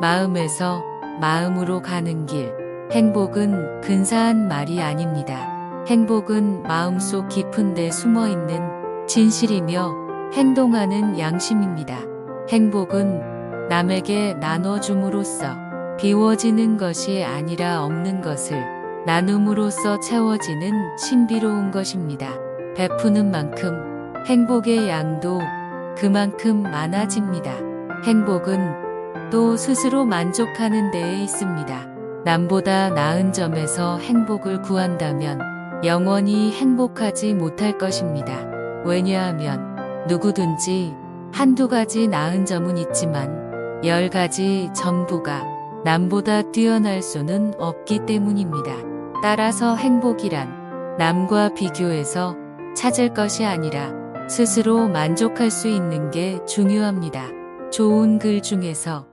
마음에서 마음으로 가는 길. 행복은 근사한 말이 아닙니다. 행복은 마음속 깊은 데 숨어 있는 진실이며 행동하는 양심입니다. 행복은 남에게 나눠줌으로써 비워지는 것이 아니라 없는 것을 나눔으로써 채워지는 신비로운 것입니다. 베푸는 만큼 행복의 양도 그만큼 많아집니다. 행복은 또 스스로 만족하는 데에 있습니다. 남보다 나은 점에서 행복을 구한다면 영원히 행복하지 못할 것입니다. 왜냐하면 누구든지 한두 가지 나은 점은 있지만 열 가지 전부가 남보다 뛰어날 수는 없기 때문입니다. 따라서 행복이란 남과 비교해서 찾을 것이 아니라 스스로 만족할 수 있는 게 중요합니다. 좋은 글 중에서